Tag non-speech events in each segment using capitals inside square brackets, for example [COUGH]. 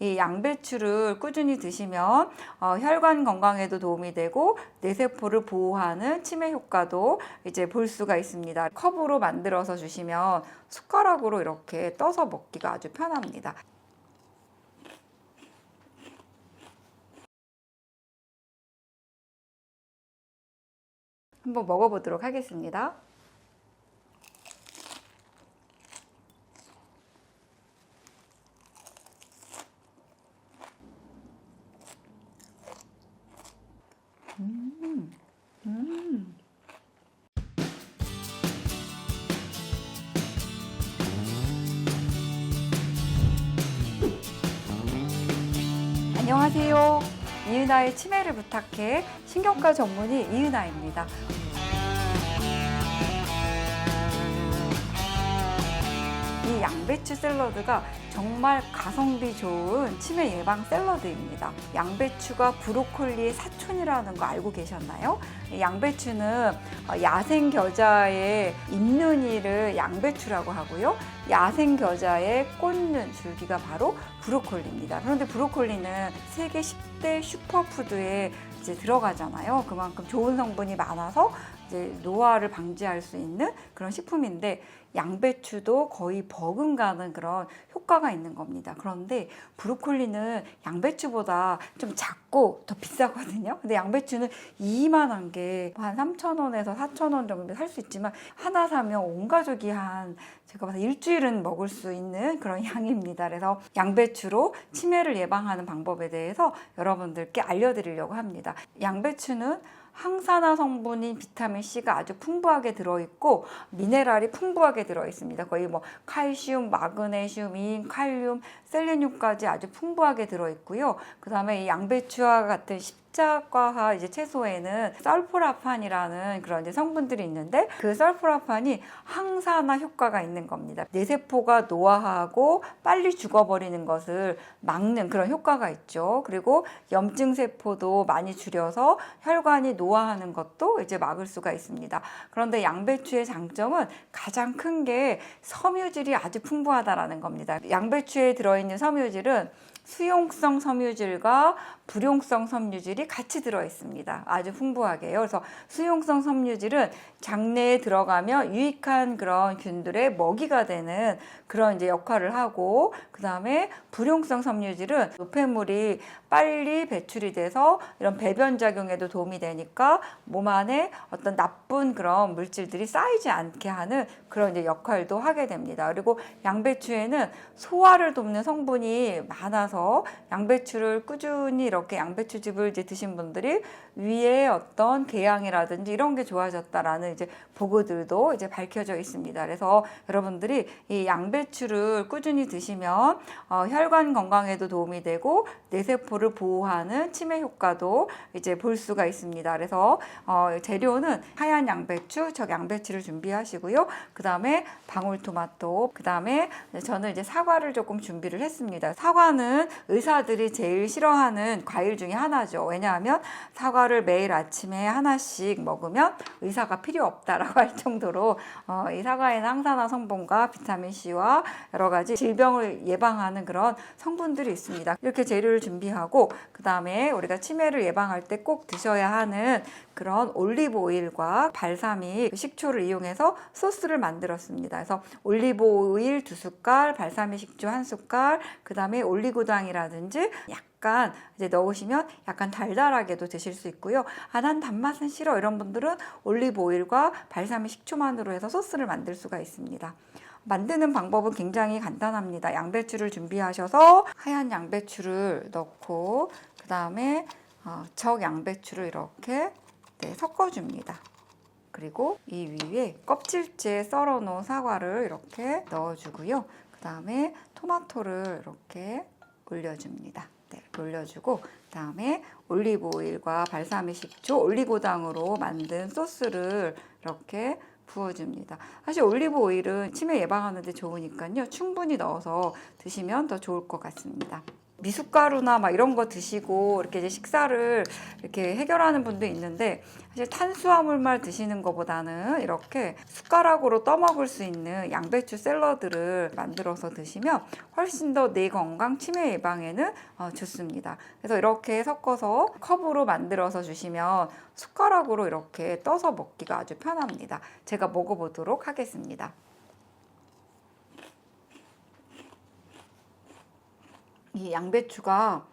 이 양배추를 꾸준히 드시면 어, 혈관 건강에도 도움이 되고 뇌세포를 보호하는 치매 효과도 이제 볼 수가 있습니다. 컵으로 만들어서 주시면 숟가락으로 이렇게 떠서 먹기가 아주 편합니다. 한번 먹어보도록 하겠습니다. 이은아의 치매를 부탁해 신경과 전문의 이은아입니다. 이 양배추 샐러드가 정말 가성비 좋은 치매 예방 샐러드입니다. 양배추가 브로콜리의 사촌이라는 거 알고 계셨나요? 이 양배추는 야생 겨자의 잎는이를 양배추라고 하고요. 야생 겨자의 꽂는 줄기가 바로 브로콜리입니다. 그런데 브로콜리는 세계 10 대 슈퍼푸드에 이제 들어가잖아요. 그만큼 좋은 성분이 많아서 이제 노화를 방지할 수 있는 그런 식품인데 양배추도 거의 버금가는 그런 효과가 있는 겁니다. 그런데 브로콜리는 양배추보다 좀 작고 더 비싸거든요. 근데 양배추는 이만한 게 한 3,000원에서 4,000원 정도 살 수 있지만 하나 사면 온 가족이 한 제가 봐서 일주일은 먹을 수 있는 그런 [LAUGHS] 양입니다. 그래서 양배추로 치매를 예방하는 방법에 대해서 여러분들께 알려드리려고 합니다. 양배추는 항산화 성분인 비타민 C가 아주 풍부하게 들어있고 미네랄이 풍부하게 들어있습니다. 거의 뭐 칼슘, 마그네슘, 인, 칼륨, 셀레늄까지 아주 풍부하게 들어있고요. 그 다음에 이 양배추와 같은 십자과화 이제 채소에는 설포라판이라는 그런 이제 성분들이 있는데 그 설포라판이 항산화 효과가 있는 겁니다. 뇌세포가 노화하고 빨리 죽어버리는 것을 막는 그런 효과가 있죠. 그리고 염증 세포도 많이 줄여서 혈관이 노화하는 것도 이제 막을 수가 있습니다. 그런데 양배추의 장점은 가장 큰 게 섬유질이 아주 풍부하다라는 겁니다. 양배추에 들어있는 섬유질은 수용성 섬유질과 불용성 섬유질이 같이 들어 있습니다. 아주 풍부하게요. 그래서 수용성 섬유질은 장내에 들어가면 유익한 그런 균들의 먹이가 되는 그런 이제 역할을 하고 그 다음에 불용성 섬유질은 노폐물이 빨리 배출이 돼서 이런 배변 작용에도 도움이 되니까 몸 안에 어떤 나쁜 그런 물질들이 쌓이지 않게 하는 그런 이제 역할도 하게 됩니다. 그리고 양배추에는 소화를 돕는 성분이 많아서 양배추를 꾸준히 이렇게 양배추즙을 이제 드신 분들이 위에 어떤 궤양이라든지 이런 게 좋아졌다라는 이제 보고들도 이제 밝혀져 있습니다. 그래서 여러분들이 이 양배추를 꾸준히 드시면 어, 혈관 건강에도 도움이 되고 뇌세포를 보호하는 치매 효과도 이제 볼 수가 있습니다. 그래서 어, 재료는 하얀 양배추, 저 양배추를 준비하시고요. 그 다음에 방울토마토, 그 다음에 저는 이제 사과를 조금 준비를 했습니다. 사과는 의사들이 제일 싫어하는 과일 중에 하나죠. 왜냐하면 사과를 매일 아침에 하나씩 먹으면 의사가 필요 없다라고 할 정도로 어, 이 사과에는 항산화 성분과 비타민 C와 여러 가지 질병을 예방하는 그런 성분들이 있습니다. 이렇게 재료를 준비하고 그 다음에 우리가 치매를 예방할 때 꼭 드셔야 하는 그런 올리브 오일과 발사믹 식초를 이용해서 소스를 만들었습니다. 그래서 올리브 오일 두 숟갈, 발사믹 식초 한 숟갈, 그 다음에 올리고당이라든지 약간 이제 넣으시면 약간 달달하게도 드실 수 있고요. 아, 난 단맛은 싫어. 이런 분들은 올리브 오일과 발사믹 식초만으로 해서 소스를 만들 수가 있습니다. 만드는 방법은 굉장히 간단합니다. 양배추를 준비하셔서 하얀 양배추를 넣고 그 다음에 어, 적 양배추를 이렇게 네, 섞어줍니다. 그리고 이 위에 껍질째 썰어 놓은 사과를 이렇게 넣어주고요. 그 다음에 토마토를 이렇게 올려줍니다. 네, 올려주고 그 다음에 올리브 오일과 발사믹 식초, 올리고당으로 만든 소스를 이렇게 부어줍니다. 사실 올리브 오일은 치매 예방하는 데 좋으니까요. 충분히 넣어서 드시면 더 좋을 것 같습니다. 미숫가루나 막 이런 거 드시고 이렇게 이제 식사를 이렇게 해결하는 분도 있는데 사실 탄수화물만 드시는 것보다는 이렇게 숟가락으로 떠먹을 수 있는 양배추 샐러드를 만들어서 드시면 훨씬 더 뇌 건강, 치매 예방에는 어, 좋습니다. 그래서 이렇게 섞어서 컵으로 만들어서 주시면 숟가락으로 이렇게 떠서 먹기가 아주 편합니다. 제가 먹어보도록 하겠습니다. 이 양배추가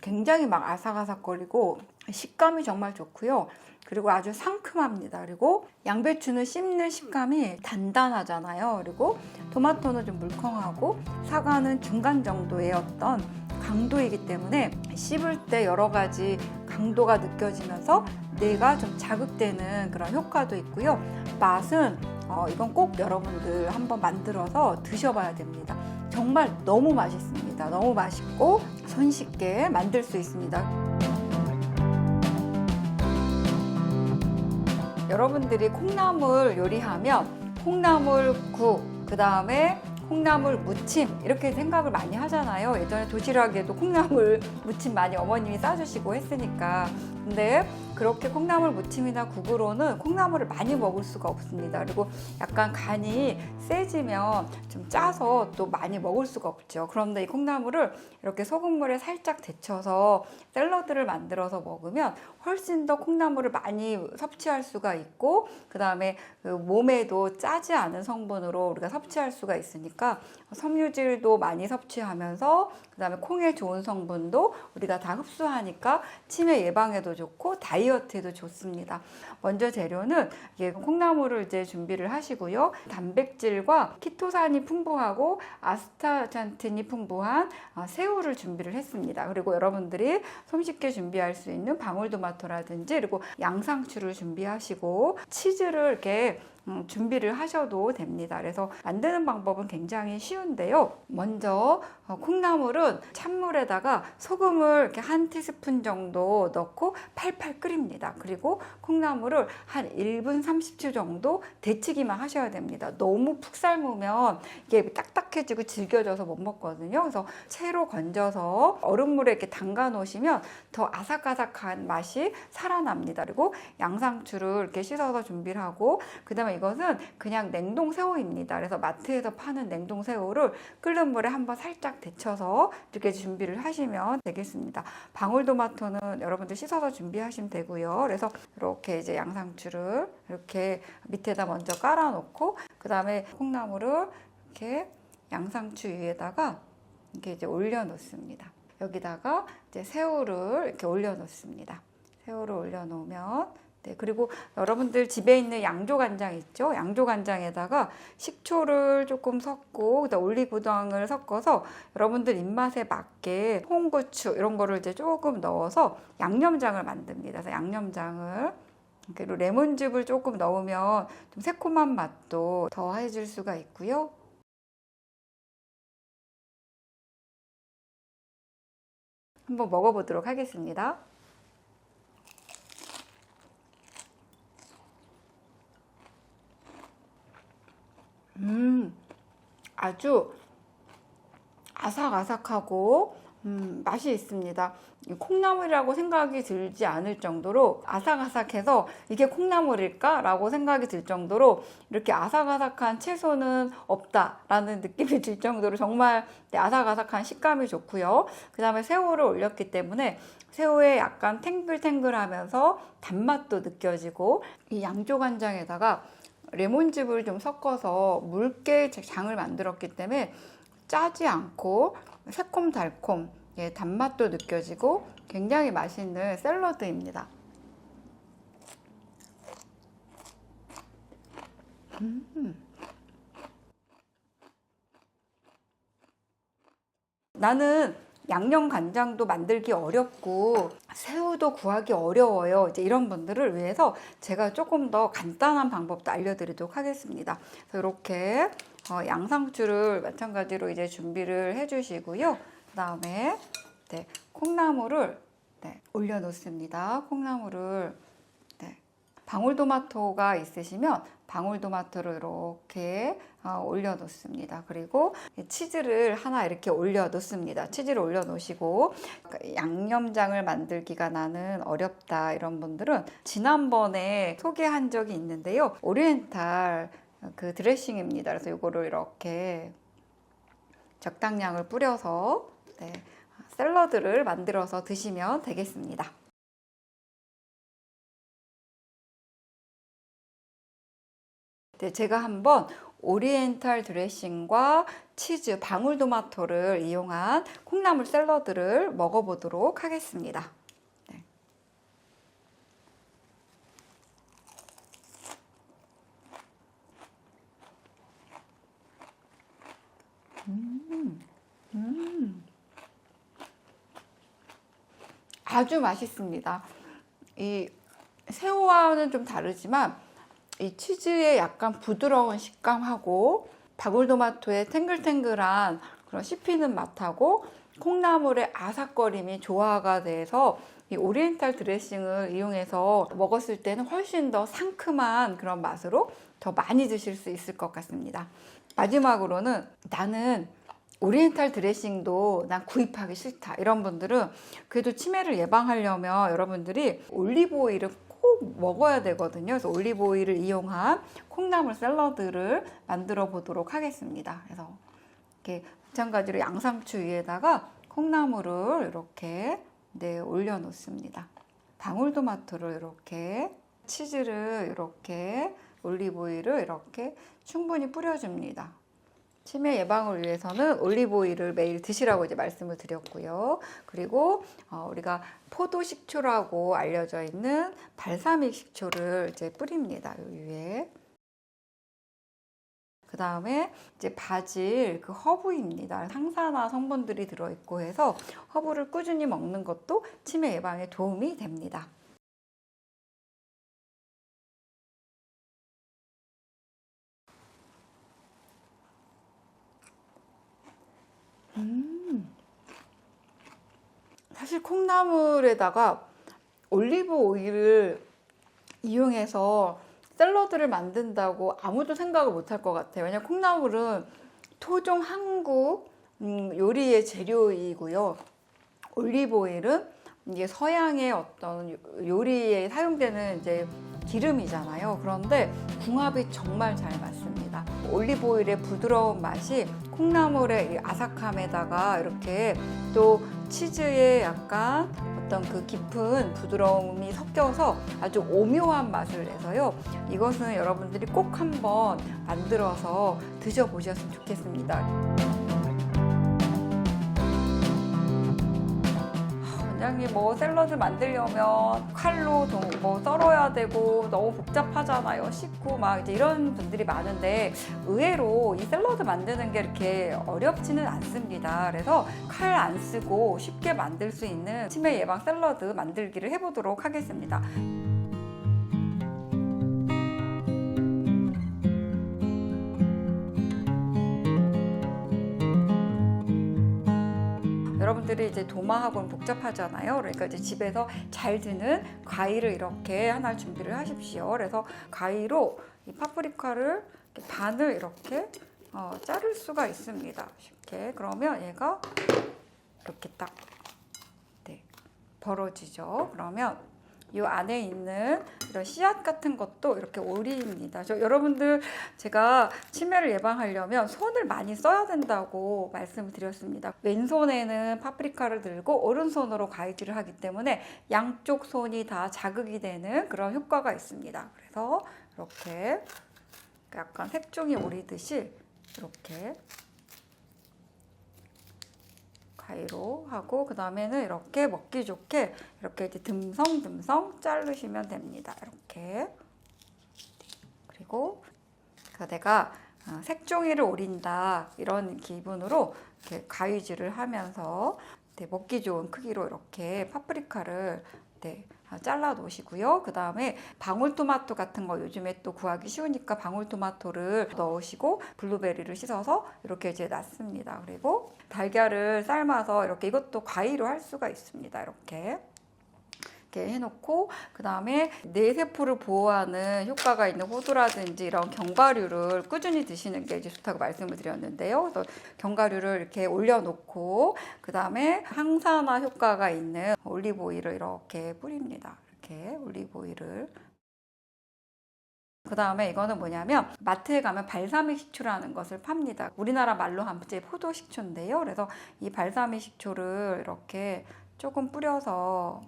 굉장히 막 아삭아삭거리고 식감이 정말 좋고요. 그리고 아주 상큼합니다. 그리고 양배추는 씹는 식감이 단단하잖아요. 그리고 토마토는 좀 물컹하고 사과는 중간 정도의 어떤 강도이기 때문에 씹을 때 여러 가지 강도가 느껴지면서 뇌가 좀 자극되는 그런 효과도 있고요. 맛은 어, 이건 꼭 여러분들 한번 만들어서 드셔봐야 됩니다. 정말 너무 맛 있습니다. 너무 맛있고 손쉽게 만들 수 있습니다. 여러분들이 콩나물 요리하면 콩나물국, 그 다음에 콩나물 무침 이렇게 생각을 많이 하잖아요. 예전에 도시락에도 콩나물 [LAUGHS] 무침 많이 어머님이 싸주시고 했으니까. 근데 그렇게 콩나물 무침이나 국으로는 콩나물을 많이 먹을 수가 없습니다. 그리고 약간 간이 세지면 좀 짜서 또 많이 먹을 수가 없죠. 그런데 이 콩나물을 이렇게 소금물에 살짝 데쳐서 샐러드를 만들어서 먹으면 훨씬 더 콩나물을 많이 섭취할 수가 있고 그 다음에 그 몸에도 짜지 않은 성분으로 우리가 섭취할 수가 있으니까 섬유질도 많이 섭취하면서 그 다음에 콩의 좋은 성분도 우리가 다 흡수하니까 치매 예방에도 좋고 다이어트에도 좋습니다. 먼저 재료는 이게 콩나물을 이제 준비를 하시고요. 단백질과 키토산이 풍부하고 아스타잔틴이 풍부한 아, 새우를 준비를 했습니다. 그리고 여러분들이 손쉽게 준비할 수 있는 방울 토마토라든지 그리고 양상추를 준비하시고 치즈를 이렇게 음, 준비를 하셔도 됩니다. 그래서 만드는 방법은 굉장히 쉬운데요. 먼저 어, 콩나물은 찬물에다가 소금을 이렇게 한 티스푼 정도 넣고 팔팔 끓입니다. 그리고 콩나물을 한 1분 30초 정도 데치기만 하셔야 됩니다. 너무 푹 삶으면 이게 딱딱해지고 질겨져서 못 먹거든요. 그래서 채로 건져서 얼음물에 이렇게 담가 놓으시면 더 아삭아삭한 맛이 살아납니다. 그리고 양상추를 이렇게 씻어서 준비를 하고 그다음에 이것은 그냥 냉동 새우입니다. 그래서 마트에서 파는 냉동 새우를 끓는 물에 한번 살짝 데쳐서 이렇게 준비를 하시면 되겠습니다. 방울토마토는 여러분들 씻어서 준비하시면 되고요. 그래서 이렇게 이제 양상추를 이렇게 밑에다 먼저 깔아놓고 그 다음에 콩나물을 이렇게 양상추 위에다가 이렇게 이제 올려놓습니다. 여기다가 이제 새우를 이렇게 올려놓습니다. 새우를 올려놓으면 네, 그리고 여러분들 집에 있는 양조 간장 있죠? 양조 간장에다가 식초를 조금 섞고 올리고당을 섞어서 여러분들 입맛에 맞게 홍고추 이런 거를 이제 조금 넣어서 양념장을 만듭니다. 그래서 양념장을 그리고 레몬즙을 조금 넣으면 좀 새콤한 맛도 더해질 수가 있고요. 한번 먹어보도록 하겠습니다. 음, 아주 아삭아삭하고 음, 맛이 있습니다. 이 콩나물이라고 생각이 들지 않을 정도로 아삭아삭해서 이게 콩나물일까? 라고 생각이 들 정도로 이렇게 아삭아삭한 채소는 없다라는 느낌이 들 정도로 정말 네, 아삭아삭한 식감이 좋고요. 그 다음에 새우를 올렸기 때문에 새우에 약간 탱글탱글하면서 단맛도 느껴지고 이 양조간장에다가 레몬즙을 좀 섞어서 묽게 장을 만들었기 때문에 짜지 않고 새콤달콤 예, 단맛도 느껴지고 굉장히 맛있는 샐러드입니다. 음. 나는 양념 간장도 만들기 어렵고 새우도 구하기 어려워요. 이제 이런 분들을 위해서 제가 조금 더 간단한 방법도 알려드리도록 하겠습니다. 이렇게 어, 양상추를 마찬가지로 이제 준비를 해주시고요. 그 다음에 네, 콩나물을 네, 올려놓습니다. 콩나물을 네, 방울토마토가 있으시면 방울토마토를 이렇게 어, 올려놓습니다. 그리고 치즈를 하나 이렇게 올려놓습니다. 치즈를 올려놓으시고 그러니까 양념장을 만들기가 나는 어렵다 이런 분들은 지난번에 소개한 적이 있는데요. 오리엔탈 그 드레싱입니다. 그래서 이거를 이렇게 적당량을 뿌려서 네, 샐러드를 만들어서 드시면 되겠습니다. 제가 한번 오리엔탈 드레싱과 치즈, 방울토마토를 이용한 콩나물 샐러드를 먹어보도록 하겠습니다. 네. 음, 음. 아주 맛있습니다. 이 새우와는 좀 다르지만 이 치즈의 약간 부드러운 식감하고 방울토마토의 탱글탱글한 그런 씹히는 맛하고 콩나물의 아삭거림이 조화가 돼서 이 오리엔탈 드레싱을 이용해서 먹었을 때는 훨씬 더 상큼한 그런 맛으로 더 많이 드실 수 있을 것 같습니다. 마지막으로는 나는 오리엔탈 드레싱도 난 구입하기 싫다 이런 분들은 그래도 치매를 예방하려면 여러분들이 올리브 오일을 꼭 먹어야 되거든요. 그래서 올리브 오일을 이용한 콩나물 샐러드를 만들어 보도록 하겠습니다. 그래서 이렇게 마찬가지로 양상추 위에다가 콩나물을 이렇게 네, 올려 놓습니다. 방울토마토를 이렇게 치즈를 이렇게 올리브 오일을 이렇게 충분히 뿌려줍니다. 치매 예방을 위해서는 올리브 오일을 매일 드시라고 이제 말씀을 드렸고요. 그리고 어, 우리가 포도 식초라고 알려져 있는 발사믹 식초를 이제 뿌립니다. 요 위에. 그 다음에 이제 바질 그 허브입니다. 항산화 성분들이 들어있고 해서 허브를 꾸준히 먹는 것도 치매 예방에 도움이 됩니다. 사실 콩나물에다가 올리브 오일을 이용해서 샐러드를 만든다고 아무도 생각을 못할 것 같아요. 왜냐면 콩나물은 토종 한국 음, 요리의 재료이고요. 올리브 오일은 이게 서양의 어떤 요리에 사용되는 이제 기름이잖아요. 그런데 궁합이 정말 잘 맞습니다. 올리브 오일의 부드러운 맛이 콩나물의 이 아삭함에다가 이렇게 또 치즈의 약간 어떤 그 깊은 부드러움이 섞여서 아주 오묘한 맛을 내서요. 이것은 여러분들이 꼭 한번 만들어서 드셔보셨으면 좋겠습니다. 원장님 뭐 샐러드 만들려면 칼로 도- 뭐 썰어야 되고 너무 복잡하잖아요. 씻고 막 이제 이런 분들이 많은데 의외로 이 샐러드 만드는 게 이렇게 어렵지는 않습니다. 그래서 칼 안 쓰고 쉽게 만들 수 있는 치매 예방 샐러드 만들기를 해보도록 하겠습니다. 여러분들이 이제 도마하고는 복잡하잖아요. 그러니까 이제 집에서 잘 드는 과일을 이렇게 하나 준비를 하십시오. 그래서 과일로 이 파프리카를 이렇게 반을 이렇게 어, 자를 수가 있습니다. 쉽게. 그러면 얘가 이렇게 딱 네, 벌어지죠. 그러면 이 안에 있는 이런 씨앗 같은 것도 이렇게 오리입니다. 저 여러분들 제가 치매를 예방하려면 손을 많이 써야 된다고 말씀을 드렸습니다. 왼손에는 파프리카를 들고 오른손으로 과일질을 하기 때문에 양쪽 손이 다 자극이 되는 그런 효과가 있습니다. 그래서 이렇게 약간 색종이 오리듯이 이렇게 가위로 하고 그 다음에는 이렇게 먹기 좋게 이렇게 이제 듬성듬성 자르시면 됩니다. 이렇게 그리고 그 내가 어, 색종이를 오린다 이런 기분으로 이렇게 가위질을 하면서 네, 먹기 좋은 크기로 이렇게 파프리카를 네, 아, 잘라 놓으시고요. 그 다음에 방울토마토 같은 거 요즘에 또 구하기 쉬우니까 방울토마토를 넣으시고 블루베리를 씻어서 이렇게 이제 놨습니다. 그리고 달걀을 삶아서 이렇게 이것도 과일로 할 수가 있습니다. 이렇게. 이렇게 해놓고 그 다음에 뇌 세포를 보호하는 효과가 있는 호두라든지 이런 견과류를 꾸준히 드시는 게 이제 좋다고 말씀을 드렸는데요. 그래서 견과류를 이렇게 올려놓고 그 다음에 항산화 효과가 있는 올리브 오일을 이렇게 뿌립니다. 이렇게 올리브 오일을 그 다음에 이거는 뭐냐면 마트에 가면 발사믹 식초라는 것을 팝니다. 우리나라 말로 하면 이제 포도 식초인데요. 그래서 이 발사믹 식초를 이렇게 조금 뿌려서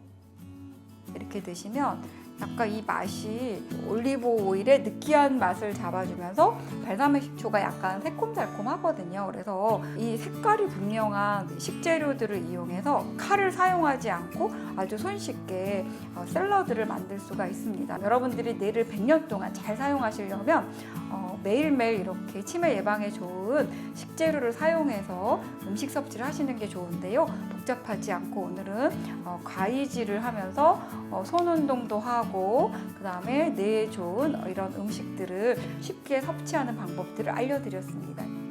이렇게 드시면 약간 이 맛이 올리브 오일의 느끼한 맛을 잡아주면서 발사믹 식초가 약간 새콤달콤하거든요. 그래서 이 색깔이 분명한 식재료들을 이용해서 칼을 사용하지 않고 아주 손쉽게 어, 샐러드를 만들 수가 있습니다. 여러분들이 뇌를 100년 동안 잘 사용하시려면 어, 매일매일 이렇게 치매 예방에 좋은 식재료를 사용해서 음식 섭취를 하시는 게 좋은데요. 복잡하지 않고 오늘은 어, 과이질을 하면서 어, 손 운동도 하고 그 다음에 뇌에 좋은 이런 음식들을 쉽게 섭취하는 방법들을 알려드렸습니다.